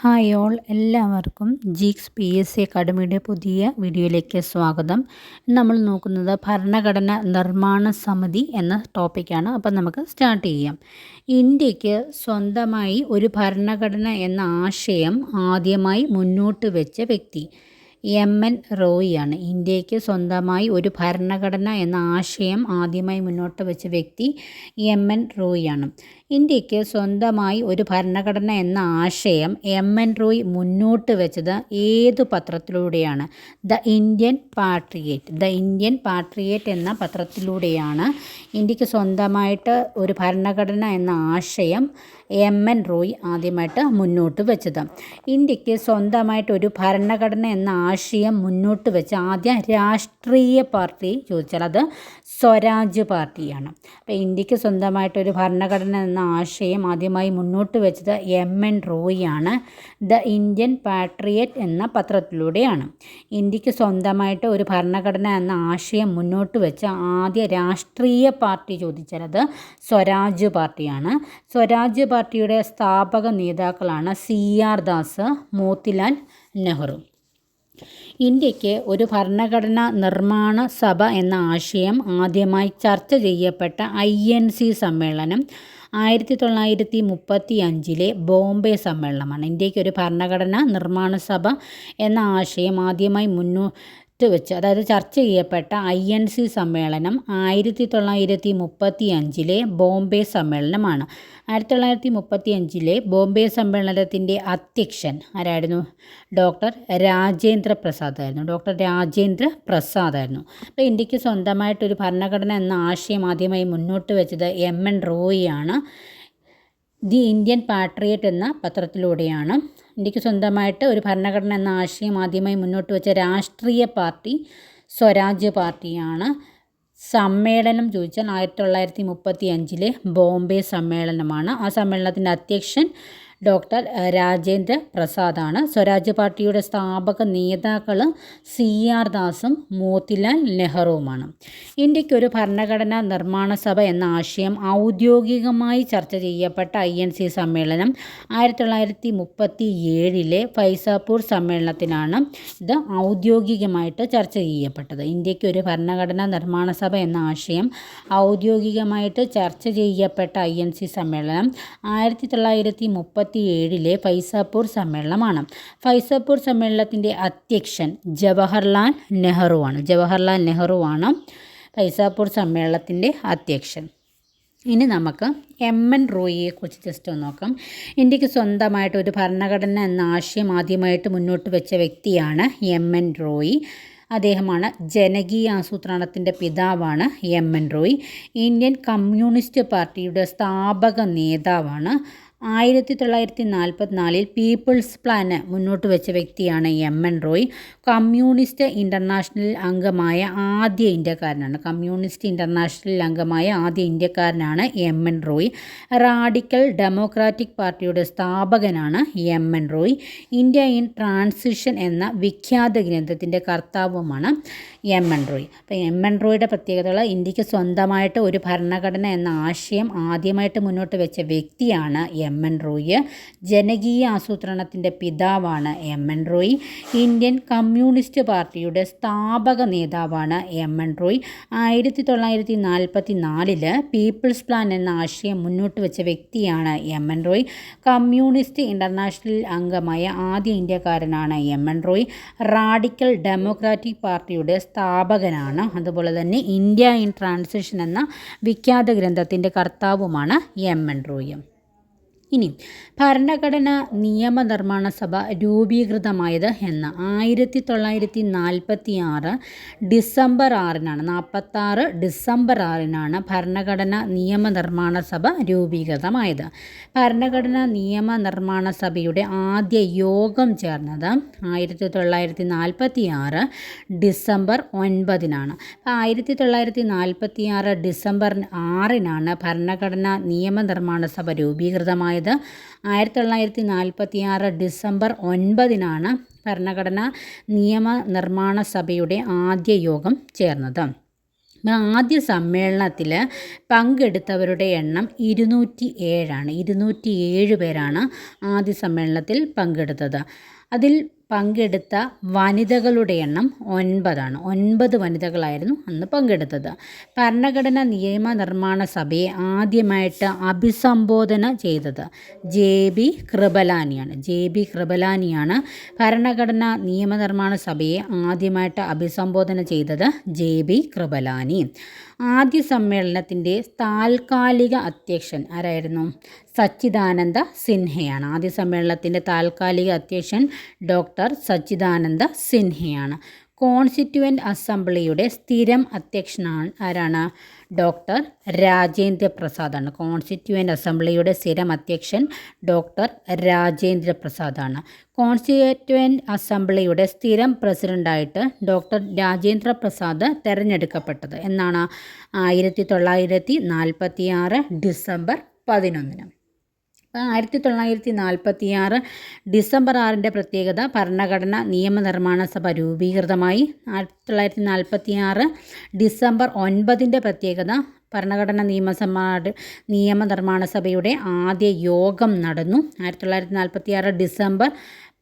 Hi all എല്ലാവർക്കും geeks P S C അക്കാഡമിയുടെ പുതിയ വീഡിയോയിലേക്ക് സ്വാഗതം. നമ്മൾ നോക്കുന്നത് ഭരണഘടന നിർമ്മാണ സമിതി എന്ന ടോപ്പിക്കാണ് അപ്പം നമുക്ക് സ്റ്റാർട്ട് ചെയ്യാം. ഇന്ത്യയ്ക്ക് സ്വന്തമായി ഒരു ഭരണഘടന എന്ന ആശയം ആദ്യമായി മുന്നോട്ട് വെച്ച വ്യക്തി എം എൻ റോയിയാണ് ഇന്ത്യയ്ക്ക് സ്വന്തമായി ഒരു ഭരണഘടന എന്ന ആശയം ആദ്യമായി മുന്നോട്ട് വെച്ച വ്യക്തി എം എൻ റോയിയാണ് ഇന്ത്യയ്ക്ക് സ്വന്തമായി ഒരു ഭരണഘടന എന്ന ആശയം എം എൻ റോയ് മുന്നോട്ട് വെച്ചത് ഏതു പത്രത്തിലൂടെയാണ്? The Indian patriot. The Indian patriot എന്ന പത്രത്തിലൂടെയാണ് ഇന്ത്യയ്ക്ക് സ്വന്തമായിട്ട് ഒരു ഭരണഘടന എന്ന ആശയം എം എൻ റോയ് ആദ്യമായിട്ട് മുന്നോട്ട് വെച്ചത്. ഇന്ത്യയ്ക്ക് സ്വന്തമായിട്ട് ഒരു ഭരണഘടന എന്ന ആശയം മുന്നോട്ട് വെച്ച ആദ്യ രാഷ്ട്രീയ പാർട്ടി ചോദിച്ചാൽ അത് സ്വരാജ് പാർട്ടിയാണ്. അപ്പോൾ ഇന്ത്യയ്ക്ക് സ്വന്തമായിട്ട് ഒരു ഭരണഘടന എന്ന ആശയം ആദ്യമായി മുന്നോട്ട് വെച്ചത് എം എൻ റോയിയാണ്. ദ ഇന്ത്യൻ പാട്രിയറ്റ് എന്ന പത്രത്തിലൂടെയാണ്. ഇന്ത്യയ്ക്ക് സ്വന്തമായിട്ട് ഒരു ഭരണഘടന എന്ന ആശയം മുന്നോട്ട് വെച്ച ആദ്യ രാഷ്ട്രീയ പാർട്ടി ചോദിച്ചാൽ അത് സ്വരാജ് പാർട്ടിയാണ്. സ്വരാജ് പാർട്ടിയുടെ സ്ഥാപക നേതാക്കളാണ് സി ആർ ദാസ് മോത്തിലാൽ നെഹ്റു. ഇന്ത്യയ്ക്ക് ഒരു ഭരണഘടനാ നിർമ്മാണ സഭ എന്ന ആശയം ആദ്യമായി ചർച്ച ചെയ്യപ്പെട്ട ഐ എൻ സി സമ്മേളനം ആയിരത്തി തൊള്ളായിരത്തി മുപ്പത്തി അഞ്ചിലെ ബോംബെ സമ്മേളനമാണ്. ഇന്ത്യയ്ക്ക് ഒരു ഭരണഘടനാ നിർമ്മാണ സഭ എന്ന ആശയം ആദ്യമായി മുന്നോ വെച്ച് അതായത് ചർച്ച ചെയ്യപ്പെട്ട ഐ എൻ സി സമ്മേളനം ആയിരത്തി തൊള്ളായിരത്തി മുപ്പത്തി അഞ്ചിലെ ബോംബെ സമ്മേളനമാണ്. ആയിരത്തി തൊള്ളായിരത്തി മുപ്പത്തി അഞ്ചിലെ ബോംബെ സമ്മേളനത്തിന്റെ അധ്യക്ഷൻ ആരായിരുന്നു? ഡോക്ടർ രാജേന്ദ്ര പ്രസാദ് ആയിരുന്നു. ഡോക്ടർ രാജേന്ദ്ര പ്രസാദ് ആയിരുന്നു. അപ്പോൾ ഇന്ത്യയ്ക്ക് സ്വന്തമായിട്ടൊരു ഭരണഘടന എന്ന ആശയം ആദ്യമായി മുന്നോട്ട് വെച്ചത് എം എൻ റോയിയാണ്. ദി ഇന്ത്യൻ പാട്രിയറ്റ് എന്ന പത്രത്തിലൂടെയാണ് ഇന്ത്യയ്ക്ക് സ്വന്തമായിട്ട് ഒരു ഭരണഘടന എന്ന ആശയം ആദ്യമായി മുന്നോട്ട് വെച്ച രാഷ്ട്രീയ പാർട്ടി സ്വരാജ്യ പാർട്ടിയാണ്. സമ്മേളനം ചോദിച്ചാൽ ആയിരത്തി തൊള്ളായിരത്തി മുപ്പത്തി അഞ്ചിലെ ബോംബെ സമ്മേളനമാണ്. ആ സമ്മേളനത്തിന്റെ അധ്യക്ഷൻ ഡോക്ടർ രാജേന്ദ്ര പ്രസാദാണ്. സ്വരാജ് പാർട്ടിയുടെ സ്ഥാപക നേതാക്കൾ സി ആർ ദാസും മോത്തിലാൽ നെഹ്റുവുമാണ്. ഇന്ത്യയ്ക്ക് ഒരു ഭരണഘടനാ നിർമ്മാണ സഭ എന്ന ആശയം ഔദ്യോഗികമായി ചർച്ച ചെയ്യപ്പെട്ട ഐ എൻ സി സമ്മേളനം ആയിരത്തി തൊള്ളായിരത്തി മുപ്പത്തി ഏഴിലെ ഫൈസാപൂർ സമ്മേളനത്തിനാണ് ഇത് ഔദ്യോഗികമായിട്ട് ചർച്ച ചെയ്യപ്പെട്ടത്. ഇന്ത്യയ്ക്ക് ഒരു ഭരണഘടനാ നിർമ്മാണ സഭ എന്ന ആശയം ഔദ്യോഗികമായിട്ട് ചർച്ച ചെയ്യപ്പെട്ട ഐ എൻ സി സമ്മേളനം ആയിരത്തി തൊള്ളായിരത്തി മുപ്പത്തി മുപ്പത്തി ഏഴിലെ ഫൈസാപൂർ സമ്മേളനമാണ്. ഫൈസാപൂർ സമ്മേളനത്തിന്റെ അധ്യക്ഷൻ ജവഹർലാൽ നെഹ്റുവാണ്. ജവഹർലാൽ നെഹ്റുവാണ് ഫൈസാപൂർ സമ്മേളനത്തിന്റെ അധ്യക്ഷൻ. ഇനി നമുക്ക് എം എൻ റോയിയെക്കുറിച്ച് ജസ്റ്റ് ഒന്ന് നോക്കാം. ഇന്ത്യയ്ക്ക് സ്വന്തമായിട്ട് ഒരു ഭരണഘടന എന്ന ആശയം ആദ്യമായിട്ട് മുന്നോട്ട് വെച്ച വ്യക്തിയാണ് എം എൻ റോയി. അദ്ദേഹമാണ് ജനകീയ ആസൂത്രണത്തിന്റെ പിതാവാണ് M N Roy. Indian communist പാർട്ടിയുടെ സ്ഥാപക നേതാവാണ് ആയിരത്തി തൊള്ളായിരത്തി നാൽപ്പത്തിനാലിൽ പീപ്പിൾസ് പ്ലാന് മുന്നോട്ട് വെച്ച വ്യക്തിയാണ് M N Roy. Communist international അംഗമായ ആദ്യ ഇന്ത്യക്കാരനാണ്. കമ്മ്യൂണിസ്റ്റ് ഇന്റർനാഷണൽ അംഗമായ ആദ്യ ഇന്ത്യക്കാരനാണ് M N Roy. Radical democratic പാർട്ടിയുടെ സ്ഥാപകനാണ് M N Roy. India in transition എന്ന വിഖ്യാത ഗ്രന്ഥത്തിന്റെ കർത്താവുമാണ് എം എൻ റോയ്. അപ്പോൾ എം എൻ റോയുടെ പ്രത്യേകതകൾ ഇന്ത്യയ്ക്ക് സ്വന്തമായിട്ട് ഒരു ഭരണഘടന എന്ന ആശയം ആദ്യമായിട്ട് മുന്നോട്ട് വെച്ച വ്യക്തിയാണ് എം എൻ റോയ്. ജനകീയ ആസൂത്രണത്തിന്റെ പിതാവാണ് M N Roy. Indian communist പാർട്ടിയുടെ സ്ഥാപക നേതാവാണ് എം എൻ റോയ്. ആയിരത്തി തൊള്ളായിരത്തി നാൽപ്പത്തി നാലിൽ പീപ്പിൾസ് പ്ലാൻ എന്ന ആശയം മുന്നോട്ട് വെച്ച വ്യക്തിയാണ് M N Roy. Communist international അംഗമായ ആദ്യ ഇന്ത്യക്കാരനാണ് M N Roy. Radical democratic പാർട്ടിയുടെ സ്ഥാപകനാണ്. അതുപോലെ തന്നെ ഇന്ത്യ ഇൻ ട്രാൻസിഷൻ എന്ന വിഖ്യാത ഗ്രന്ഥത്തിന്റെ കർത്താവുമാണ് എം എൻ റോയ്. ഇനി ഭരണഘടന നിയമനിർമ്മാണ സഭ രൂപീകൃതമായത് എന്ന് ആയിരത്തി തൊള്ളായിരത്തി നാൽപ്പത്തി ആറ് ഡിസംബർ ആറിനാണ് നാൽപ്പത്താറ് ഡിസംബർ ആറിനാണ് ഭരണഘടന നിയമനിർമ്മാണ സഭ രൂപീകൃതമായത്. ഭരണഘടന നിയമനിർമ്മാണ സഭയുടെ ആദ്യ യോഗം ചേർന്നത് ആയിരത്തി തൊള്ളായിരത്തി നാൽപ്പത്തി ആറ് ഡിസംബർ ഒൻപതിനാണ്. ആയിരത്തി തൊള്ളായിരത്തി നാൽപ്പത്തി ആറ് ഡിസംബർ ആറിനാണ് ഭരണഘടന നിയമനിർമ്മാണ സഭ രൂപീകൃതമായത്. ഉണ്ടായത് ആയിരത്തി തൊള്ളായിരത്തി നാൽപ്പത്തി ആറ് ഡിസംബർ ഒൻപതിനാണ് ഭരണഘടനാ നിയമ നിർമ്മാണ സഭയുടെ ആദ്യ യോഗം ചേർന്നത്. ആദ്യ സമ്മേളനത്തിൽ പങ്കെടുത്തവരുടെ എണ്ണം ഇരുന്നൂറ്റി ഏഴാണ് ഇരുന്നൂറ്റി ഏഴ് പേരാണ് ആദ്യ സമ്മേളനത്തിൽ പങ്കെടുത്തത്. അതിൽ പങ്കെടുത്ത വനിതകളുടെ എണ്ണം ഒൻപതാണ്. ഒൻപത് വനിതകളായിരുന്നു അന്ന് പങ്കെടുത്തത്. ഭരണഘടനാ നിയമനിർമ്മാണ സഭയെ ആദ്യമായിട്ട് അഭിസംബോധന ചെയ്തത് ജെ ബി കൃപലാനിയാണ്. ജെ ബി കൃപലാനിയാണ് ഭരണഘടനാ നിയമനിർമ്മാണ സഭയെ ആദ്യമായിട്ട് അഭിസംബോധന ചെയ്തത് ജെ ബി കൃപലാനി. ആദ്യ സമ്മേളനത്തിന്റെ താൽക്കാലിക അധ്യക്ഷൻ ആരായിരുന്നു? സച്ചിദാനന്ദ സിൻഹയാണ്. ആദ്യ സമ്മേളനത്തിന്റെ താൽക്കാലിക അധ്യക്ഷൻ ഡോക്ടർ സച്ചിദാനന്ദ സിൻഹയാണ്. കോൺസ്റ്റിറ്റ്യുവന്റ് അസംബ്ലിയുടെ സ്ഥിരം അധ്യക്ഷനാണ് ആരാണ്? ഡോക്ടർ രാജേന്ദ്ര പ്രസാദാണ് കോൺസ്റ്റിറ്റ്യുവന്റ് അസംബ്ലിയുടെ സ്ഥിരം അധ്യക്ഷൻ ഡോക്ടർ രാജേന്ദ്ര പ്രസാദാണ് കോൺസ്റ്റിറ്റ്യുവന്റ് അസംബ്ലിയുടെ സ്ഥിരം പ്രസിഡന്റായിട്ട് ഡോക്ടർ രാജേന്ദ്ര പ്രസാദ് തിരഞ്ഞെടുക്കപ്പെട്ടത് എന്നാണ്. ആയിരത്തി തൊള്ളായിരത്തി നാൽപ്പത്തി ആറ് ഡിസംബർ പതിനൊന്നിന്. ആയിരത്തി തൊള്ളായിരത്തി നാൽപ്പത്തി ആറ് ഡിസംബർ ആറിന്റെ പ്രത്യേകത ഭരണഘടന നിയമനിർമ്മാണ സഭ രൂപീകൃതമായി. ആയിരത്തി തൊള്ളായിരത്തി നാൽപ്പത്തി ആറ് ഡിസംബർ ഒൻപതിന്റെ പ്രത്യേകത ഭരണഘടന നിയമസഭ നിയമനിർമ്മാണ സഭയുടെ ആദ്യ യോഗം നടന്നു. ആയിരത്തി തൊള്ളായിരത്തി നാൽപ്പത്തി ആറ് ഡിസംബർ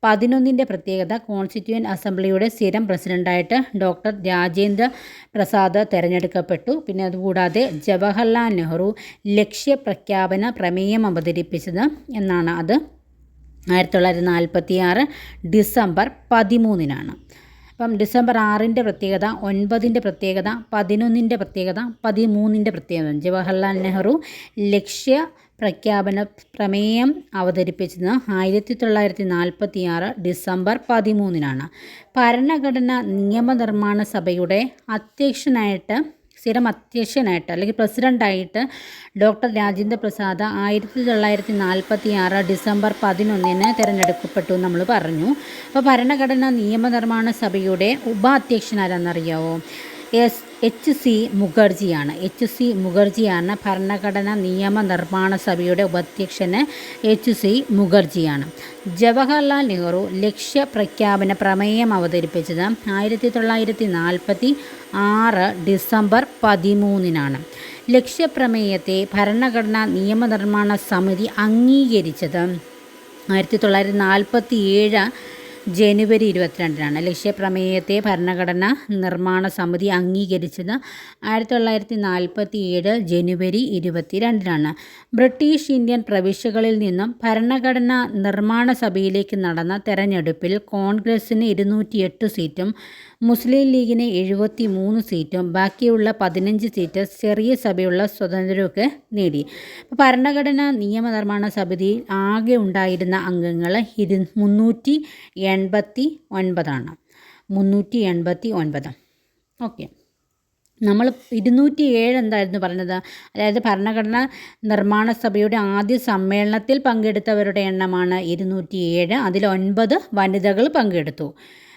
പതിനൊന്നിന്റെ പ്രത്യേകത കോൺസ്റ്റിറ്റ്യൂവന്റ് അസംബ്ലിയുടെ സ്ഥിരം പ്രസിഡന്റായിട്ട് ഡോക്ടർ രാജേന്ദ്ര പ്രസാദ് തെരഞ്ഞെടുക്കപ്പെട്ടു. പിന്നെ അതുകൂടാതെ ജവഹർലാൽ നെഹ്റു ലക്ഷ്യപ്രഖ്യാപന പ്രമേയം അവതരിപ്പിച്ചത് എന്നാണ്. അത് ആയിരത്തി തൊള്ളായിരത്തി നാൽപ്പത്തി ആറ് ഡിസംബർ പതിമൂന്നിനാണ്. അപ്പം ഡിസംബർ ആറിന്റെ പ്രത്യേകത ഒൻപതിന്റെ പ്രത്യേകത പതിനൊന്നിന്റെ പ്രത്യേകത പതിമൂന്നിന്റെ പ്രത്യേകത. ജവഹർലാൽ നെഹ്റു ലക്ഷ്യ പ്രഖ്യാപന പ്രമേയം അവതരിപ്പിച്ചത് ആയിരത്തി തൊള്ളായിരത്തി നാൽപ്പത്തി ആറ് ഡിസംബർ പതിമൂന്നിനാണ്. ഭരണഘടന നിയമനിർമ്മാണ സഭയുടെ അധ്യക്ഷനായിട്ട് സ്ഥിരം അധ്യക്ഷനായിട്ട് അല്ലെങ്കിൽ പ്രസിഡന്റായിട്ട് ഡോക്ടർ രാജേന്ദ്ര പ്രസാദ് ആയിരത്തി തൊള്ളായിരത്തി നാൽപ്പത്തി ആറ് ഡിസംബർ പതിനൊന്നിന് തിരഞ്ഞെടുക്കപ്പെട്ടു നമ്മൾ പറഞ്ഞു. അപ്പോൾ ഭരണഘടനാ നിയമനിർമ്മാണ സഭയുടെ ഉപാധ്യക്ഷനാരെന്നറിയാവോ എസ്. എച്ച് സി മുഖർജിയാണ് എച്ച് സി മുഖർജിയാണ് ഭരണഘടനാ നിയമ നിർമ്മാണ സഭയുടെ ഉപാധ്യക്ഷന് എച്ച് സി മുഖർജിയാണ് ജവഹർലാൽ നെഹ്റു ലക്ഷ്യപ്രഖ്യാപന പ്രമേയം അവതരിപ്പിച്ചത് ആയിരത്തി തൊള്ളായിരത്തി നാൽപ്പത്തി ആറ് ഡിസംബർ പതിമൂന്നിനാണ്. ലക്ഷ്യപ്രമേയത്തെ ഭരണഘടനാ നിയമനിർമ്മാണ സമിതി അംഗീകരിച്ചത് ആയിരത്തി തൊള്ളായിരത്തി നാൽപ്പത്തി ഏഴ് ജനുവരി ഇരുപത്തിരണ്ടിനാണ്. ലക്ഷ്യപ്രമേയത്തെ ഭരണഘടന നിർമ്മാണ സമിതി അംഗീകരിച്ചത് ആയിരത്തി തൊള്ളായിരത്തി നാൽപ്പത്തി ഏഴ് ജനുവരി ഇരുപത്തിരണ്ടിനാണ്. ബ്രിട്ടീഷ് ഇന്ത്യൻ പ്രവിശ്യകളിൽ നിന്നും ഭരണഘടന നിർമ്മാണ സഭയിലേക്ക് നടന്ന തെരഞ്ഞെടുപ്പിൽ കോൺഗ്രസിന് ഇരുന്നൂറ്റിയെട്ട് സീറ്റും മുസ്ലിം ലീഗിന് എഴുപത്തി മൂന്ന് സീറ്റും ബാക്കിയുള്ള പതിനഞ്ച് സീറ്റ് ചെറിയ സഭയുള്ള സ്വതന്ത്രരൊക്കെ നേടി. ഭരണഘടനാ നിയമനിർമ്മാണ സമിതിയിൽ ആകെ ഉണ്ടായിരുന്ന അംഗങ്ങൾ ഇരു മുന്നൂറ്റി എൺപത്തി ഒൻപതാണ്. മുന്നൂറ്റി എൺപത്തി ഒൻപത്. ഓക്കെ. നമ്മൾ ഇരുന്നൂറ്റി ഏഴ് എന്തായിരുന്നു പറഞ്ഞത്? അതായത് ഭരണഘടന നിർമ്മാണ സഭയുടെ ആദ്യ സമ്മേളനത്തിൽ പങ്കെടുത്തവരുടെ എണ്ണമാണ് ഇരുന്നൂറ്റി ഏഴ് അതിൽ ഒൻപത് വനിതകൾ പങ്കെടുത്തു.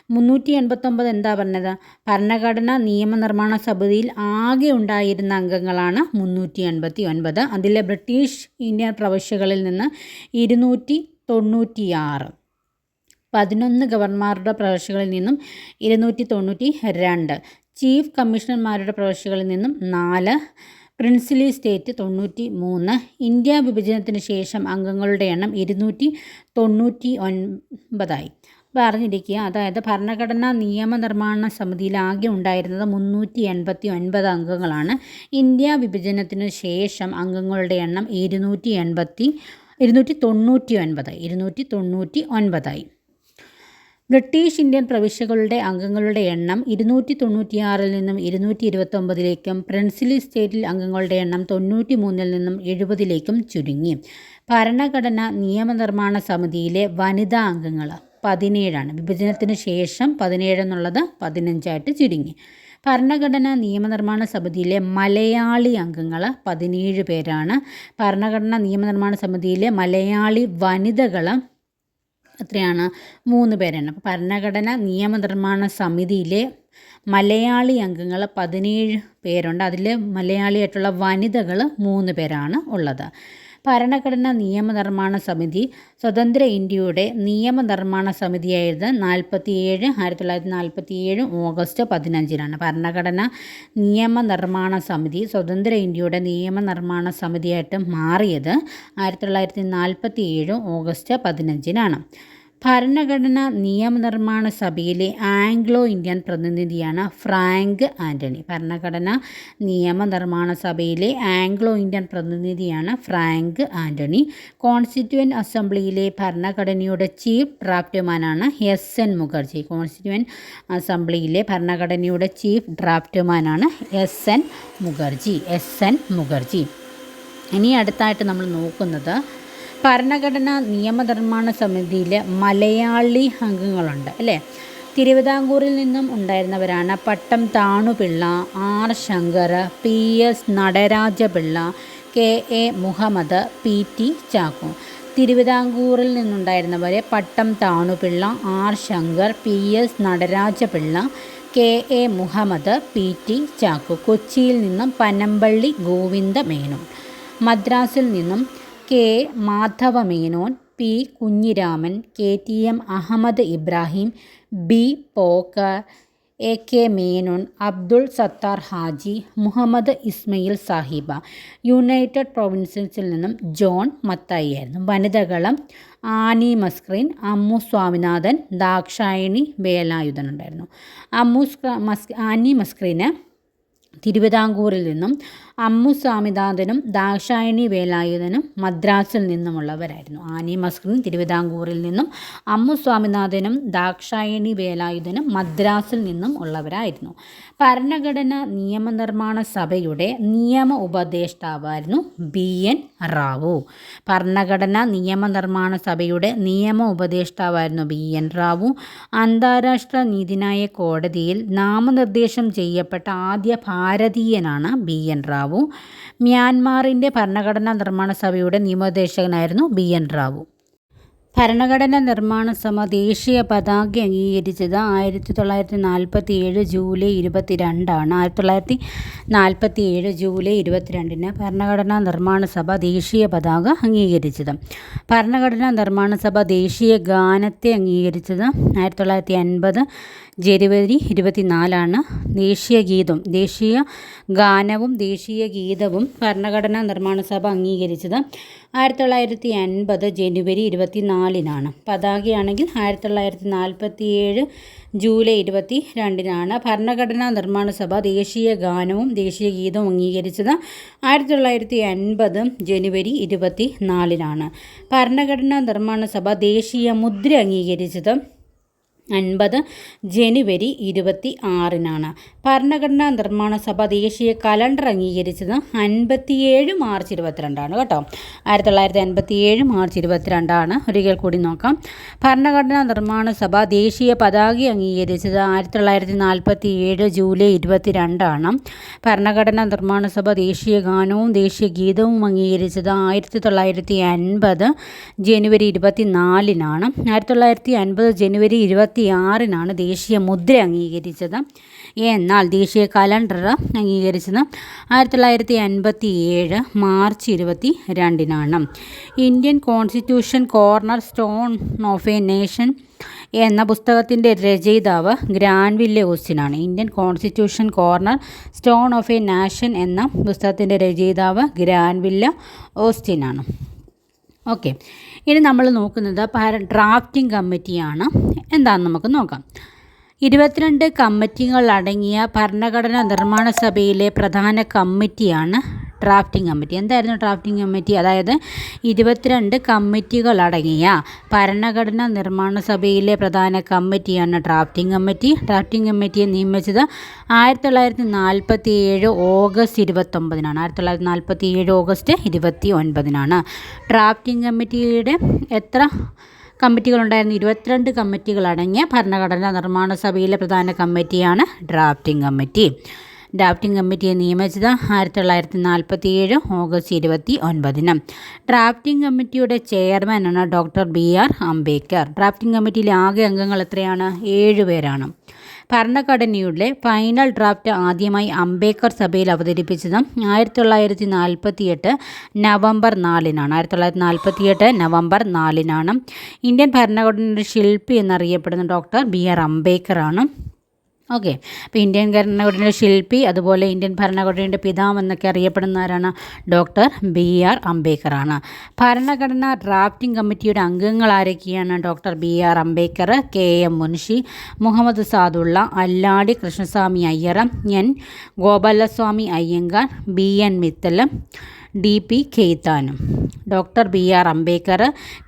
മുന്നൂറ്റി എൺപത്തൊമ്പത് എന്താ പറഞ്ഞത്? ഭരണഘടന നിയമനിർമ്മാണ സമിതിയിൽ ആകെ ഉണ്ടായിരുന്ന അംഗങ്ങളാണ് മുന്നൂറ്റി എൺപത്തി ഒൻപത് അതിലെ ബ്രിട്ടീഷ് ഇന്ത്യൻ പ്രവിശ്യകളിൽ നിന്ന് ഇരുന്നൂറ്റി തൊണ്ണൂറ്റിയാറ് പതിനൊന്ന് ഗവർണർമാരുടെ പ്രവിശ്യകളിൽ നിന്നും ഇരുന്നൂറ്റി തൊണ്ണൂറ്റി രണ്ട് ചീഫ് കമ്മീഷണർമാരുടെ പ്രവിശ്യകളിൽ നിന്നും നാല്. പ്രിൻസിലി സ്റ്റേറ്റ് തൊണ്ണൂറ്റി മൂന്ന് ഇന്ത്യ വിഭജനത്തിന് ശേഷം അംഗങ്ങളുടെ എണ്ണം ഇരുന്നൂറ്റി തൊണ്ണൂറ്റി ഒൻപതായി പറഞ്ഞിരിക്കുക. അതായത് ഭരണഘടനാ നിയമനിർമ്മാണ സമിതിയിൽ ആകെ ഉണ്ടായിരുന്നത് മുന്നൂറ്റി എൺപത്തി ഒൻപത് അംഗങ്ങളാണ്. ഇന്ത്യ വിഭജനത്തിനു ശേഷം അംഗങ്ങളുടെ എണ്ണം ഇരുന്നൂറ്റി എൺപത്തി ഇരുന്നൂറ്റി തൊണ്ണൂറ്റി ഒൻപത് ഇരുന്നൂറ്റി തൊണ്ണൂറ്റി ഒൻപതായി ബ്രിട്ടീഷ് ഇന്ത്യൻ പ്രവിശ്യകളുടെ അംഗങ്ങളുടെ എണ്ണം ഇരുന്നൂറ്റി തൊണ്ണൂറ്റിയാറിൽ നിന്നും ഇരുന്നൂറ്റി ഇരുപത്തൊമ്പതിലേക്കും പ്രിൻസിലി സ്റ്റേറ്റിൽ അംഗങ്ങളുടെ എണ്ണം തൊണ്ണൂറ്റി മൂന്നിൽ നിന്നും എഴുപതിലേക്കും ചുരുങ്ങി. ഭരണഘടന നിയമനിർമ്മാണ സമിതിയിലെ വനിതാ അംഗങ്ങൾ പതിനേഴാണ്. വിഭജനത്തിന് ശേഷം പതിനേഴ് എന്നുള്ളത് പതിനഞ്ചായിട്ട് ചുരുങ്ങി. ഭരണഘടനാ നിയമനിർമ്മാണ സമിതിയിലെ മലയാളി അംഗങ്ങൾ പതിനേഴ് പേരാണ്. ഭരണഘടനാ നിയമനിർമ്മാണ സമിതിയിലെ മലയാളി വനിതകൾ എത്രയാണ്? മൂന്ന് പേരാണ്. അപ്പോൾ ഭരണഘടന നിയമനിർമ്മാണ സമിതിയിലെ മലയാളി അംഗങ്ങൾ പതിനേഴ് പേരുണ്ട്. അതിൽ മലയാളിയായിട്ടുള്ള വനിതകൾ മൂന്ന് പേരാണ് ഉള്ളത്. ഭരണഘടനാ നിയമനിർമ്മാണ സമിതി സ്വതന്ത്ര ഇന്ത്യയുടെ നിയമനിർമ്മാണ സമിതിയായത് നാൽപ്പത്തിയേഴ് ആയിരത്തി തൊള്ളായിരത്തി നാൽപ്പത്തി ഏഴ് ഓഗസ്റ്റ് പതിനഞ്ചിനാണ്. ഭരണഘടനാ നിയമനിർമ്മാണ സമിതി സ്വതന്ത്ര ഇന്ത്യയുടെ നിയമനിർമ്മാണ സമിതിയായിട്ട് മാറിയത് ആയിരത്തി തൊള്ളായിരത്തി നാൽപ്പത്തി ഏഴ് ഓഗസ്റ്റ് പതിനഞ്ചിനാണ്. ഭരണഘടനാ നിയമനിർമ്മാണ സഭയിലെ ആംഗ്ലോ ഇന്ത്യൻ പ്രതിനിധിയാണ് ഫ്രാങ്ക് ആന്റണി ഭരണഘടനാ നിയമനിർമ്മാണ സഭയിലെ ആംഗ്ലോ ഇന്ത്യൻ പ്രതിനിധിയാണ് ഫ്രാങ്ക് ആന്റണി കോൺസ്റ്റിറ്റ്യൂവന്റ് അസംബ്ലിയിലെ ഭരണഘടനയുടെ ചീഫ് ഡ്രാഫ്റ്റ്മാനാണ് എസ് എൻ മുഖർജി. കോൺസ്റ്റിറ്റ്യൂവന്റ് അസംബ്ലിയിലെ ഭരണഘടനയുടെ chief ഡ്രാഫ്റ്റ്മാനാണ് S N Mukherjee. S N Mukherjee. ഇനി അടുത്തായിട്ട് നമ്മൾ നോക്കുന്നത് ഭരണഘടനാ നിയമനിർമ്മാണ സമിതിയിൽ മലയാളി അംഗങ്ങളുണ്ട് അല്ലേ? തിരുവിതാംകൂറിൽ നിന്നും ഉണ്ടായിരുന്നവരാണ് Pattom Thanu Pillai R Shankar P S Nataraja Pillai K A Muhammad P T Chacko. തിരുവിതാംകൂറിൽ നിന്നുണ്ടായിരുന്നവരെ Pattom Thanu Pillai R Shankar P S Nataraja Pillai K A Muhammad P T Chacko. കൊച്ചിയിൽ നിന്നും പനമ്പള്ളി ഗോവിന്ദ മേനോൻ മദ്രാസിൽ നിന്നും K. Madhava Menon P. Kunhiraman K. T. M. Ahmed Ibrahim B. Pocker A. K. Menon Abdul Sathar Haji Muhammad Ismail Sahib united പ്രൊവിൻസസിൽ നിന്നും John Mathai ആയിരുന്നു. വനിതകളം Annie Mascarene Ammu Swaminathan Dakshayani Velayudhan ഉണ്ടായിരുന്നു. Ammu Annie മസ്ക്രീന് തിരുവിതാംകൂറിൽ നിന്നും അമ്മു സ്വാമിനാഥനും ദാക്ഷായണി വേലായുധനും മദ്രാസിൽ നിന്നുമുള്ളവരായിരുന്നു. ആനി മസ്കറിൻ തിരുവിതാംകൂറിൽ നിന്നും അമ്മു സ്വാമിനാഥനും ദാക്ഷായണി വേലായുധനും മദ്രാസിൽ നിന്നും ഉള്ളവരായിരുന്നു. ഭരണഘടന നിയമനിർമ്മാണ സഭയുടെ നിയമ ഉപദേഷ്ടാവായിരുന്നു ബി. എൻ. റാവു. ഭരണഘടന നിയമനിർമ്മാണ സഭയുടെ നിയമ ഉപദേഷ്ടാവായിരുന്നു ബി. എൻ. റാവു. അന്താരാഷ്ട്ര നീതിന്യായ കോടതിയിൽ നാമനിർദ്ദേശം ചെയ്യപ്പെട്ട ആദ്യ ഭാരതീയനാണ് ബി. എൻ. റാവു. റാവു മ്യാൻമാറിന്റെ ഭരണഘടനാ നിർമ്മാണ സഭയുടെ നിയമോപദേശകനായിരുന്നു ബി എൻ റാവു ഭരണഘടനാ നിർമ്മാണ സഭ ദേശീയ പതാക അംഗീകരിച്ചത് ആയിരത്തി തൊള്ളായിരത്തി നാൽപ്പത്തി ഏഴ് ജൂലൈ ഇരുപത്തിരണ്ടാണ്. ആയിരത്തി തൊള്ളായിരത്തി നാൽപ്പത്തി ഏഴ് ജൂലൈ ഇരുപത്തിരണ്ടിന് ഭരണഘടനാ നിർമ്മാണ സഭ ദേശീയ പതാക അംഗീകരിച്ചത്. ഭരണഘടനാ നിർമ്മാണ സഭ ദേശീയ ഗാനത്തെ അംഗീകരിച്ചത് ആയിരത്തി തൊള്ളായിരത്തി അൻപത് ജനുവരി ഇരുപത്തിനാലാണ്. ദേശീയ ഗീതം ദേശീയ ഗാനവും ദേശീയ ഗീതവും ഭരണഘടനാ നിർമ്മാണ സഭ അംഗീകരിച്ചത് ആയിരത്തി തൊള്ളായിരത്തി അൻപത് ജനുവരി ഇരുപത്തിനാലിനാണ് പതാകയാണെങ്കിൽ ആയിരത്തി തൊള്ളായിരത്തി നാൽപ്പത്തി ഏഴ് ജൂലൈ ഇരുപത്തി രണ്ടിനാണ് ഭരണഘടനാ നിർമ്മാണ സഭ ദേശീയ ഗാനവും ദേശീയ ഗീതവും അംഗീകരിച്ചത് ആയിരത്തി തൊള്ളായിരത്തി അൻപത് ജനുവരി ഇരുപത്തി നാലിനാണ് ഭരണഘടനാ നിർമ്മാണ സഭ ദേശീയ മുദ്ര അംഗീകരിച്ചത് അൻപത് ജനുവരി ഇരുപത്തി ആറിനാണ്. ഭരണഘടനാ നിർമ്മാണ സഭ ദേശീയ കലണ്ടർ അംഗീകരിച്ചത് അൻപത്തിയേഴ് മാർച്ച് ഇരുപത്തിരണ്ടാണ് കേട്ടോ. ആയിരത്തി തൊള്ളായിരത്തി അൻപത്തിയേഴ് മാർച്ച് ഇരുപത്തിരണ്ടാണ്. ഒരിക്കൽ കൂടി നോക്കാം. ഭരണഘടനാ നിർമ്മാണ സഭ ദേശീയ പതാക അംഗീകരിച്ചത് ആയിരത്തി തൊള്ളായിരത്തി നാൽപ്പത്തി ഏഴ് ജൂലൈ ഇരുപത്തിരണ്ടാണ്. ഭരണഘടനാ നിർമ്മാണ സഭ ദേശീയ ഗാനവും ദേശീയ ഗീതവും അംഗീകരിച്ചത് ആയിരത്തി തൊള്ളായിരത്തി അൻപത് ജനുവരി ഇരുപത്തി നാലിനാണ് ആയിരത്തി തൊള്ളായിരത്തി അൻപത് ജനുവരി ഇരുപത്തി ആറിനാണ് ദേശീയ മുദ്ര അംഗീകരിച്ചത്. എന്നാൽ ദേശീയ കലണ്ടർ അംഗീകരിച്ചത് ആയിരത്തി തൊള്ളായിരത്തി അൻപത്തി ഏഴ് മാർച്ച് ഇരുപത്തി രണ്ടിനാണ് Indian constitution corner stone of a nation എന്ന പുസ്തകത്തിന്റെ രചയിതാവ് Granville ഓസ്റ്റിനാണ്. Indian constitution corner stone of a nation എന്ന പുസ്തകത്തിന്റെ രചയിതാവ് ഗ്രാൻവില്ല ഓസ്റ്റിനാണ്. ഓക്കെ ഇനി നമ്മൾ നോക്കുന്നത് ഡ്രാഫ്റ്റിംഗ് കമ്മിറ്റിയാണ് എന്താണെന്ന് നമുക്ക് നോക്കാം. ഇരുപത്തിരണ്ട് കമ്മിറ്റികൾ അടങ്ങിയ ഭരണഘടനാ നിർമ്മാണ സഭയിലെ പ്രധാന കമ്മിറ്റിയാണ് ഡ്രാഫ്റ്റിംഗ് കമ്മിറ്റി എന്തായിരുന്നു ഡ്രാഫ്റ്റിംഗ് കമ്മിറ്റി അതായത് ഇരുപത്തിരണ്ട് കമ്മിറ്റികൾ അടങ്ങിയ ഭരണഘടനാ നിർമ്മാണ സഭയിലെ പ്രധാന കമ്മിറ്റിയാണ് ഡ്രാഫ്റ്റിംഗ് കമ്മിറ്റി ഡ്രാഫ്റ്റിംഗ് കമ്മിറ്റിയെ നിയമിച്ചത് ആയിരത്തി തൊള്ളായിരത്തി നാൽപ്പത്തി ഏഴ് ഓഗസ്റ്റ് ഇരുപത്തൊമ്പതിനാണ്. ആയിരത്തി തൊള്ളായിരത്തി നാൽപ്പത്തി ഏഴ് ഓഗസ്റ്റ് ഇരുപത്തി ഒൻപതിനാണ് ഡ്രാഫ്റ്റിംഗ് കമ്മിറ്റിയുടെ എത്ര കമ്മിറ്റികളുണ്ടായിരുന്നു? ഇരുപത്തിരണ്ട് കമ്മിറ്റികൾ അടങ്ങിയ ഭരണഘടനാ നിർമ്മാണ സഭയിലെ പ്രധാന കമ്മിറ്റിയാണ് ഡ്രാഫ്റ്റിംഗ് കമ്മിറ്റി ഡ്രാഫ്റ്റിംഗ് കമ്മിറ്റിയെ നിയമിച്ചത് ആയിരത്തി തൊള്ളായിരത്തി നാൽപ്പത്തി ഏഴ് ഓഗസ്റ്റ് ഇരുപത്തി ഒൻപതിന് ഡ്രാഫ്റ്റിംഗ് കമ്മിറ്റിയുടെ ചെയർമാനാണ് doctor B R Ambedkar. Drafting കമ്മിറ്റിയിലെ ആകെ അംഗങ്ങൾ എത്രയാണ്? ഏഴ് പേരാണ്. ഭരണഘടനയുടെ ഫൈനൽ ഡ്രാഫ്റ്റ് ആദ്യമായി അംബേദ്കർ സഭയിൽ അവതരിപ്പിച്ചത് ആയിരത്തി തൊള്ളായിരത്തി നാൽപ്പത്തി എട്ട് നവംബർ നാലിനാണ്. ആയിരത്തി തൊള്ളായിരത്തി നാൽപ്പത്തി എട്ട് നവംബർ നാലിനാണ്. ഇന്ത്യൻ ഭരണഘടനയുടെ ശില്പി എന്നറിയപ്പെടുന്ന ഡോക്ടർ ബി ആർ അംബേദ്കറാണ്. ഓക്കെ. അപ്പോൾ ഇന്ത്യൻ ഭരണഘടനയുടെ ശില്പി അതുപോലെ ഇന്ത്യൻ ഭരണഘടനയുടെ പിതാവ് എന്നൊക്കെ അറിയപ്പെടുന്ന ആരാണ് ഡോക്ടർ ബി ആർ അംബേദ്കർ ആണ് ഭരണഘടനാ ഡ്രാഫ്റ്റിംഗ് കമ്മിറ്റിയുടെ അംഗങ്ങൾ ആരൊക്കെയാണ് doctor B R Ambedkar K M Munshi Muhammad Saadulla Alladi Krishnaswami Ayyar N Gopalaswami Ayyangar B N Mittal D P ഖെയ്ത്താനും doctor B R Ambedkar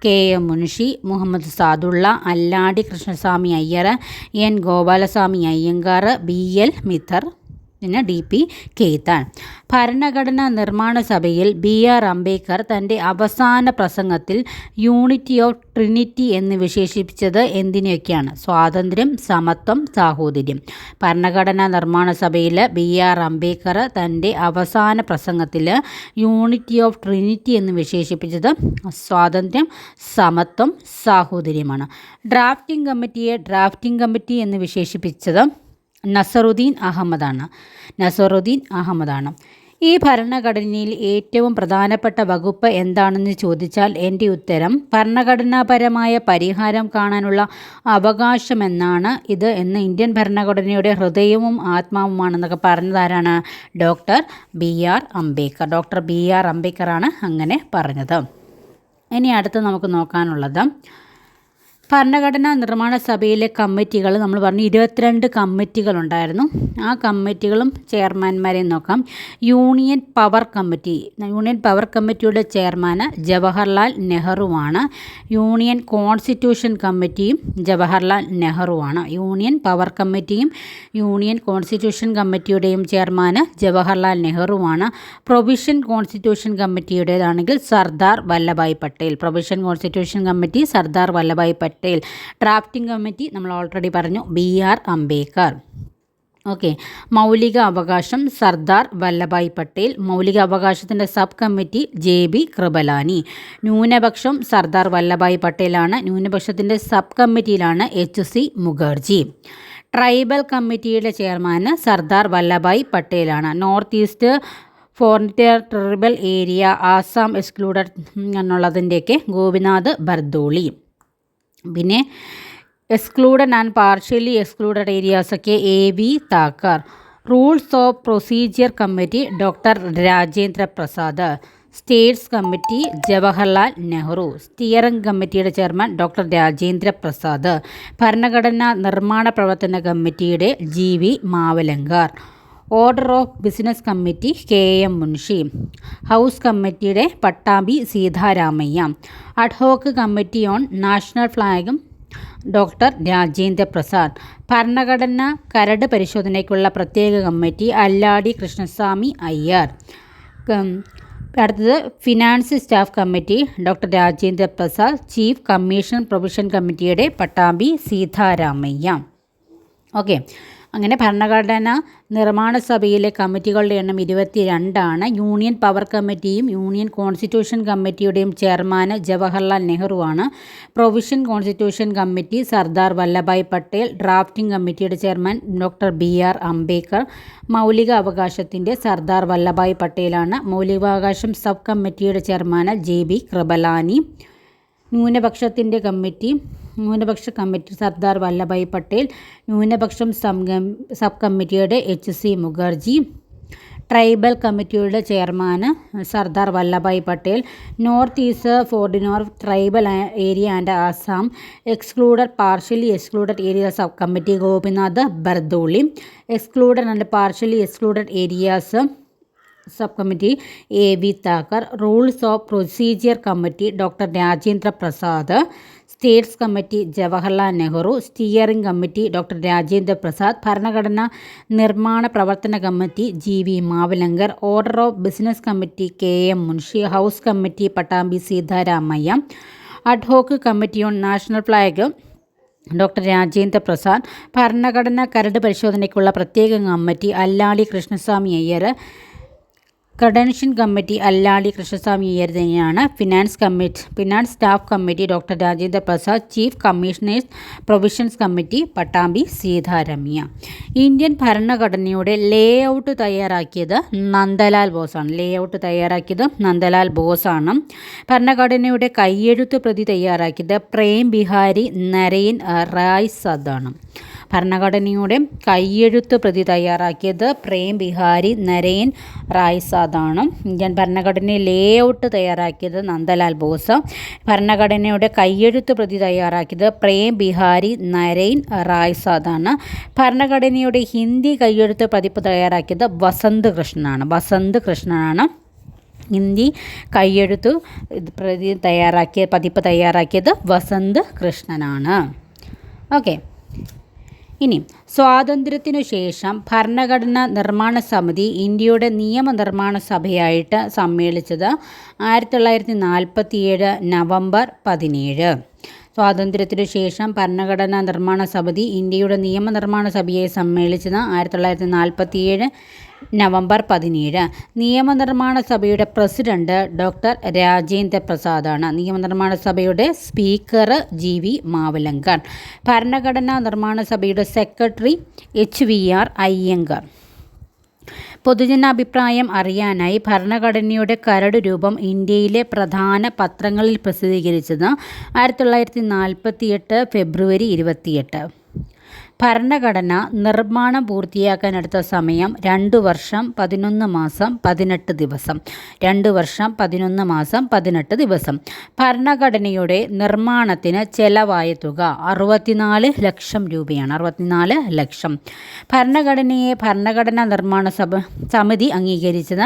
K M Munshi Muhammad Saadulla Alladi Krishnaswami Ayyar N Gopalaswami Ayyangar B L Mitter. പിന്നെ D P കേത്താൻ. ഭരണഘടനാ നിർമ്മാണ സഭയിൽ B R Ambedkar തന്റെ അവസാന പ്രസംഗത്തിൽ unity of Trinity എന്ന് വിശേഷിപ്പിച്ചത് എന്തിനെയൊക്കെയാണ്? സ്വാതന്ത്ര്യം സമത്വം സാഹോദര്യം. ഭരണഘടനാ നിർമ്മാണ സഭയിൽ ബി ആർ അംബേദ്കർ തന്റെ അവസാന പ്രസംഗത്തിൽ യൂണിറ്റി ഓഫ് ട്രിനിറ്റി എന്ന് വിശേഷിപ്പിച്ചത് സ്വാതന്ത്ര്യം സമത്വം സാഹോദര്യമാണ്. ഡ്രാഫ്റ്റിംഗ് കമ്മിറ്റിയെ ഡ്രാഫ്റ്റിംഗ് കമ്മിറ്റി എന്ന് വിശേഷിപ്പിച്ചത് നസറുദ്ദീൻ അഹമ്മദാണ്. നസറുദ്ദീൻ അഹമ്മദാണ്. ഈ ഭരണഘടനയിൽ ഏറ്റവും പ്രധാനപ്പെട്ട വകുപ്പ് എന്താണെന്ന് ചോദിച്ചാൽ എന്റെ ഉത്തരം ഭരണഘടനാപരമായ പരിഹാരം കാണാനുള്ള അവകാശമെന്നാണ് ഇത് എന്ന് ഇന്ത്യൻ ഭരണഘടനയുടെ ഹൃദയവും ആത്മാവുമാണെന്നൊക്കെ പറഞ്ഞതാരാണ്? Doctor B R Ambedkar. Doctor B R അംബേദ്കറാണ് അങ്ങനെ പറഞ്ഞത്. ഇനി അടുത്ത് നമുക്ക് നോക്കാനുള്ളത് ഭരണഘടനാ നിർമ്മാണ സഭയിലെ കമ്മിറ്റികൾ നമ്മൾ പറഞ്ഞു ഇരുപത്തിരണ്ട് കമ്മിറ്റികളുണ്ടായിരുന്നു. ആ കമ്മിറ്റികളും ചെയർമാൻമാരെയും നോക്കാം. Union power committee union power കമ്മിറ്റിയുടെ ചെയർമാൻ ജവഹർലാൽ നെഹ്റുവാണ്. യൂണിയൻ കോൺസ്റ്റിറ്റ്യൂഷൻ കമ്മിറ്റിയും ജവഹർലാൽ നെഹ്റുവാണ്. യൂണിയൻ പവർ കമ്മിറ്റിയും യൂണിയൻ കോൺസ്റ്റിറ്റ്യൂഷൻ കമ്മിറ്റിയുടെയും ചെയർമാൻ ജവഹർലാൽ നെഹ്റുവാണ്. Provision constitution കമ്മിറ്റിയുടേതാണെങ്കിൽ Sardar Vallabhbhai Patel. Provision constitution committee Sardar Vallabhbhai Patel. Patel drafting committee നമ്മൾ ഓൾറെഡി പറഞ്ഞു ബി ആർ അംബേദ്കർ. ഓക്കെ മൗലിക അവകാശം സർദാർ വല്ലഭായ് പട്ടേൽ മൗലിക അവകാശത്തിന്റെ sub committee J B Kripalani. ന്യൂനപക്ഷം സർദാർ വല്ലഭായ് പട്ടേലാണ് ന്യൂനപക്ഷത്തിന്റെ സബ് കമ്മിറ്റിയിലാണ് എച്ച് സി മുഖർജി. ട്രൈബൽ കമ്മിറ്റിയുടെ chairman Sardar Vallabhbhai പട്ടേലാണ്. North east frontier tribal area Assam excluded എന്നുള്ളതിന്റെയൊക്കെ Gopinath Bardoloi. പിന്നെ excluded and partially excluded ഏരിയാസൊക്കെ A V Thakkar rules of procedure committee doctor Rajendra Prasad states committee Jawaharlal Nehru steering കമ്മിറ്റിയുടെ chairman doctor Rajendra Prasad ഭരണഘടനാ നിർമ്മാണ പ്രവർത്തന കമ്മിറ്റിയുടെ G V Mavalankar. Order of business committee K M Munshi house കമ്മിറ്റിയുടെ Pattabhi Sitaramayya. Ad hoc committee on national ഫ്ലാഗും doctor Rajendra Prasad ഭരണഘടന കരട് പരിശോധനയ്ക്കുള്ള പ്രത്യേക കമ്മിറ്റി അല്ലാടി കൃഷ്ണസ്വാമി അയ്യർ. അടുത്തത് finance staff committee doctor Rajendra Prasad chief commission provision കമ്മിറ്റിയുടെ പട്ടാമ്പി സീതാരാമയ്യ. ഓക്കെ അങ്ങനെ ഭരണഘടന നിർമ്മാണ സഭയിലെ കമ്മിറ്റികളുടെ എണ്ണം ഇരുപത്തി രണ്ടാണ് യൂണിയൻ പവർ കമ്മിറ്റിയും യൂണിയൻ കോൺസ്റ്റിറ്റ്യൂഷൻ കമ്മിറ്റിയുടെയും chairman Jawaharlal നെഹ്റുവാണ് provision constitution committee Sardar Vallabhbhai Patel drafting കമ്മിറ്റിയുടെ chairman doctor B R Ambedkar മൗലിക അവകാശത്തിന്റെ സർദാർ വല്ലഭായ് പട്ടേലാണ്. മൗലികാവകാശം സബ് കമ്മിറ്റിയുടെ ചെയർമാൻ ജെ ബി കൃപലാനി. ന്യൂനപക്ഷത്തിന്റെ കമ്മിറ്റി ന്യൂനപക്ഷ കമ്മിറ്റി സർദാർ വല്ലഭായ് പട്ടേൽ ന്യൂനപക്ഷം സബ് കമ്മിറ്റിയുടെ എച്ച് സി മുഖർജി ട്രൈബൽ കമ്മിറ്റിയുടെ chairman Sardar Vallabhbhai Patel north east frontier tribal area and Assam excluded partially excluded area sub committee Gopinath Bardoloi excluded and partially excluded areas sub committee A V Thakkar rules of procedure committee doctor Rajendra Prasad states committee Jawaharlal Nehru steering committee doctor Rajendra Prasad ഭരണഘടനാ നിർമ്മാണ പ്രവർത്തന committee G V Mavalankar order of business committee K M Munshi house committee Pattabhi Sitaramayya ad hoc committee on national flag doctor Rajendra Prasad ഭരണഘടനാ കരട് പരിശോധനയ്ക്കുള്ള പ്രത്യേക committee Alladi Krishnaswamy Iyer കഡൻഷൻ committee Alladi Krishnaswami Ayyar finance committee finance staff committee doctor Rajendra Prasad chief commissioners provisions committee Pattabhi Sitaramayya Indian ഭരണഘടനയുടെ ലേ out തയ്യാറാക്കിയത് നന്ദലാൽ ബോസാണ്. ലേ out തയ്യാറാക്കിയത് നന്ദലാൽ ബോസാണ്. ഭരണഘടനയുടെ കയ്യെഴുത്ത് പ്രതി തയ്യാറാക്കിയത് പ്രേം ബിഹാരി നരയൻ റായ് സദാണ്. ഭരണഘടനയുടെ കയ്യെഴുത്ത് പ്രതി തയ്യാറാക്കിയത് പ്രേം ബിഹാരി നരേൻ റായ്സാദാണ്. ഇന്ത്യൻ ഭരണഘടനയെ ലേ ഔട്ട് തയ്യാറാക്കിയത് നന്ദലാൽ ബോസ്. ഭരണഘടനയുടെ കയ്യെഴുത്ത് പ്രതി തയ്യാറാക്കിയത് പ്രേം ബിഹാരി നരേൻ റായ്സാദാണ്. ഭരണഘടനയുടെ ഹിന്ദി കയ്യെഴുത്ത് പതിപ്പ് തയ്യാറാക്കിയത് വസന്ത് കൃഷ്ണനാണ്. വസന്ത് കൃഷ്ണനാണ് ഹിന്ദി കയ്യെഴുത്ത് പ്രതി തയ്യാറാക്കിയ പതിപ്പ് തയ്യാറാക്കിയത് വസന്ത് കൃഷ്ണനാണ്. ഓക്കെ. ഇനി സ്വാതന്ത്ര്യത്തിനു ശേഷം ഭരണഘടന നിർമ്മാണ സമിതി ഇന്ത്യയുടെ നിയമനിർമ്മാണ സഭയായിട്ട് സമ്മേളിച്ചത് ആയിരത്തി തൊള്ളായിരത്തി നാൽപ്പത്തിയേഴ് നവംബർ പതിനേഴ്. സ്വാതന്ത്ര്യത്തിനു ശേഷം ഭരണഘടനാ നിർമ്മാണ സമിതി ഇന്ത്യയുടെ നിയമനിർമ്മാണ സഭയെ സമ്മേളിച്ചത് ആയിരത്തി തൊള്ളായിരത്തി നാൽപ്പത്തിയേഴ് നവംബർ പതിനേഴ്. നിയമനിർമ്മാണ സഭയുടെ പ്രസിഡന്റ് ഡോക്ടർ രാജേന്ദ്ര പ്രസാദാണ്. നിയമനിർമ്മാണ സഭയുടെ സ്പീക്കർ ജി വി മാവലങ്കർ. ഭരണഘടനാ നിർമ്മാണ സഭയുടെ secretary H V R Iyengar. പൊതുജനാഭിപ്രായം അറിയാനായി ഭരണഘടനയുടെ കരട് രൂപം ഇന്ത്യയിലെ പ്രധാന പത്രങ്ങളിൽ പ്രസിദ്ധീകരിച്ചത് ആയിരത്തി തൊള്ളായിരത്തി നാൽപ്പത്തി എട്ട് ഫെബ്രുവരി ഇരുപത്തിയെട്ട്. ഭരണഘടന നിർമ്മാണം പൂർത്തിയാക്കാനെടുത്ത സമയം രണ്ട് വർഷം പതിനൊന്ന് മാസം പതിനെട്ട് ദിവസം. രണ്ട് വർഷം പതിനൊന്ന് മാസം പതിനെട്ട് ദിവസം. ഭരണഘടനയുടെ നിർമ്മാണത്തിന് ചെലവായ തുക അറുപത്തിനാല് ലക്ഷം രൂപയാണ്. അറുപത്തിനാല് ലക്ഷം. ഭരണഘടനയെ ഭരണഘടനാ നിർമ്മാണ സഭ സമിതി അംഗീകരിച്ചത്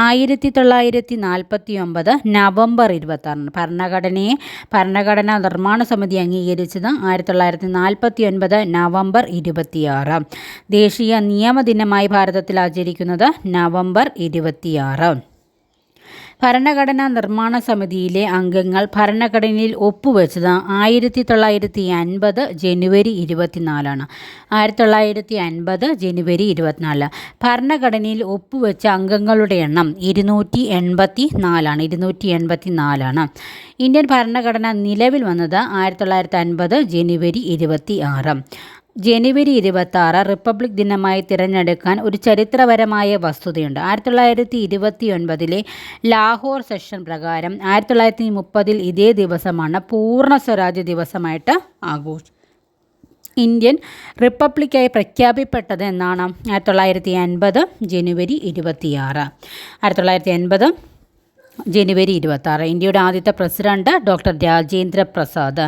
ആയിരത്തി തൊള്ളായിരത്തി നാൽപ്പത്തി ഒമ്പത് നവംബർ ഇരുപത്താറിന്. ഭരണഘടനയെ ഭരണഘടനാ നിർമ്മാണ സമിതി അംഗീകരിച്ചത് ആയിരത്തി തൊള്ളായിരത്തി നാൽപ്പത്തി ഒൻപത് നവംബർ നവംബർ ഇരുപത്തിയാറ്. ദേശീയ നിയമദിനമായി ഭാരതത്തിൽ ആചരിക്കുന്നത് നവംബർ ഇരുപത്തിയാറ്. ഭരണഘടനാ നിർമ്മാണ സമിതിയിലെ അംഗങ്ങൾ ഭരണഘടനയിൽ ഒപ്പുവെച്ചത് ആയിരത്തി തൊള്ളായിരത്തി അൻപത് ജനുവരി ഇരുപത്തിനാലാണ്. ആയിരത്തി തൊള്ളായിരത്തി അൻപത് ജനുവരി ഇരുപത്തിനാല്. ഭരണഘടനയിൽ ഒപ്പുവെച്ച അംഗങ്ങളുടെ എണ്ണം ഇരുന്നൂറ്റി എൺപത്തി നാലാണ് ഇരുന്നൂറ്റി എൺപത്തി നാലാണ് ഇന്ത്യൻ ഭരണഘടന നിലവിൽ വന്നത് ആയിരത്തി തൊള്ളായിരത്തി അൻപത് ജനുവരി ഇരുപത്തി ആറ് ജനുവരി ഇരുപത്തി ആറ് റിപ്പബ്ലിക് ദിനമായി തിരഞ്ഞെടുക്കാൻ ഒരു ചരിത്രപരമായ വസ്തുതയുണ്ട്. ആയിരത്തി തൊള്ളായിരത്തി ഇരുപത്തി ഒൻപതിലെ ലാഹോർ സെഷൻ പ്രകാരം ആയിരത്തി തൊള്ളായിരത്തി മുപ്പതിൽ ഇതേ ദിവസമാണ് പൂർണ സ്വരാജ്യ ദിവസമായിട്ട് ആഘോഷ ഇന്ത്യൻ റിപ്പബ്ലിക്കായി പ്രഖ്യാപിക്കപ്പെട്ടത് എന്നാണ്. ആയിരത്തി തൊള്ളായിരത്തി അൻപത് ജനുവരി ഇരുപത്തിയാറ്. ആയിരത്തി തൊള്ളായിരത്തി അൻപത് ജനുവരി ഇരുപത്താറ്. ഇന്ത്യയുടെ ആദ്യത്തെ president doctor Rajendra Prasad.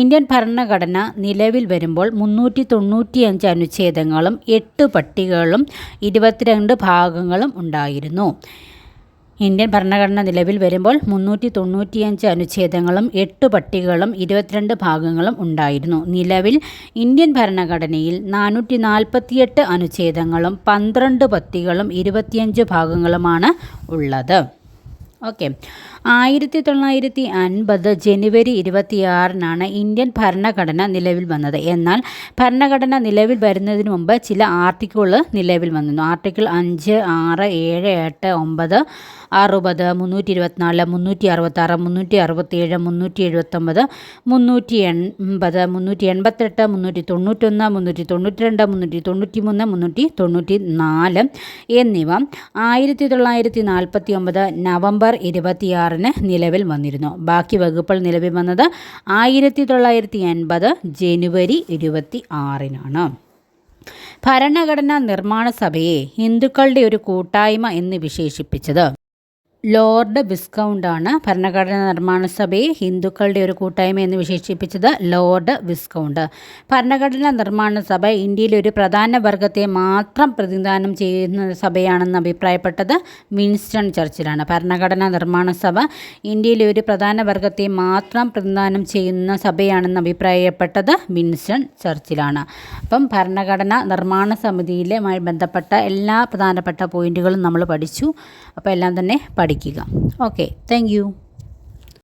Indian ഭരണഘടന നിലവിൽ വരുമ്പോൾ മുന്നൂറ്റി തൊണ്ണൂറ്റിയഞ്ച് അനുച്ഛേദങ്ങളും എട്ട് പട്ടികകളും ഇരുപത്തിരണ്ട് ഭാഗങ്ങളും ഉണ്ടായിരുന്നു. ഇന്ത്യൻ ഭരണഘടന നിലവിൽ വരുമ്പോൾ മുന്നൂറ്റി തൊണ്ണൂറ്റിയഞ്ച് അനുച്ഛേദങ്ങളും എട്ട് പട്ടികകളും ഇരുപത്തിരണ്ട് ഭാഗങ്ങളും ഉണ്ടായിരുന്നു. നിലവിൽ ഇന്ത്യൻ ഭരണഘടനയിൽ നാനൂറ്റി നാൽപ്പത്തിയെട്ട് അനുച്ഛേദങ്ങളും പന്ത്രണ്ട് പത്തികളും ഇരുപത്തിയഞ്ച് ഭാഗങ്ങളുമാണ് ഉള്ളത്. ഓക്കെ ആയിരത്തി തൊള്ളായിരത്തി അൻപത് ജനുവരി ഇരുപത്തിയാറിനാണ് ഇന്ത്യൻ ഭരണഘടന നിലവിൽ വന്നത്. എന്നാൽ ഭരണഘടന നിലവിൽ വരുന്നതിന് മുമ്പ് ചില ആർട്ടിക്കിളുകൾ നിലവിൽ വന്നിരുന്നു. ആർട്ടിക്കിൾ അഞ്ച് ആറ് ഏഴ് എട്ട് ഒമ്പത് അറുപത് മുന്നൂറ്റി ഇരുപത്തിനാല് മുന്നൂറ്റി അറുപത്താറ് മുന്നൂറ്റി അറുപത്തേഴ് മുന്നൂറ്റി എഴുപത്തൊമ്പത് മുന്നൂറ്റി എൺപത് മുന്നൂറ്റി എൺപത്തെട്ട് മുന്നൂറ്റി തൊണ്ണൂറ്റൊന്ന് മുന്നൂറ്റി തൊണ്ണൂറ്റി രണ്ട് മുന്നൂറ്റി തൊണ്ണൂറ്റി മൂന്ന് മുന്നൂറ്റി തൊണ്ണൂറ്റി നാല് എന്നിവ ആയിരത്തി തൊള്ളായിരത്തി നാൽപ്പത്തി ഒമ്പത് നവംബർ ഇരുപത്തിയാറിന് നിലവിൽ വന്നിരുന്നു. ബാക്കി വകുപ്പുകൾ നിലവിൽ വന്നത് ആയിരത്തി തൊള്ളായിരത്തി എൺപത് ജനുവരി ഇരുപത്തി ആറിനാണ് ഭരണഘടനാ നിർമ്മാണ സഭയെ ഹിന്ദുക്കളുടെ ഒരു കൂട്ടായ്മ എന്ന് വിശേഷിപ്പിച്ചത്. ലോർഡ് വിസ്കൗണ്ടാണ് ഭരണഘടനാ നിർമ്മാണ സഭയെ ഹിന്ദുക്കളുടെ ഒരു കൂട്ടായ്മ എന്ന് വിശേഷിപ്പിച്ചത് ലോർഡ് വിസ്കൗണ്ട്. ഭരണഘടനാ നിർമ്മാണ സഭ ഇന്ത്യയിലെ ഒരു പ്രധാന വർഗത്തെ മാത്രം പ്രതിനിധാനം ചെയ്യുന്ന സഭയാണെന്ന് അഭിപ്രായപ്പെട്ടത് വിൻസ്റ്റൺ ചർച്ചിലാണ്. ഭരണഘടനാ നിർമ്മാണ സഭ ഇന്ത്യയിലെ ഒരു പ്രധാന വർഗത്തെ മാത്രം പ്രതിനിധാനം ചെയ്യുന്ന സഭയാണെന്ന് അഭിപ്രായപ്പെട്ടത് വിൻസ്റ്റൺ ചർച്ചിലാണ്. അപ്പം ഭരണഘടന നിർമ്മാണ സമിതിയിലുമായി ബന്ധപ്പെട്ട എല്ലാ പ്രധാനപ്പെട്ട പോയിന്റുകളും നമ്മൾ പഠിച്ചു. അപ്പോൾ എല്ലാം തന്നെ പഠിക്കുക ഓക്കെ. താങ്ക്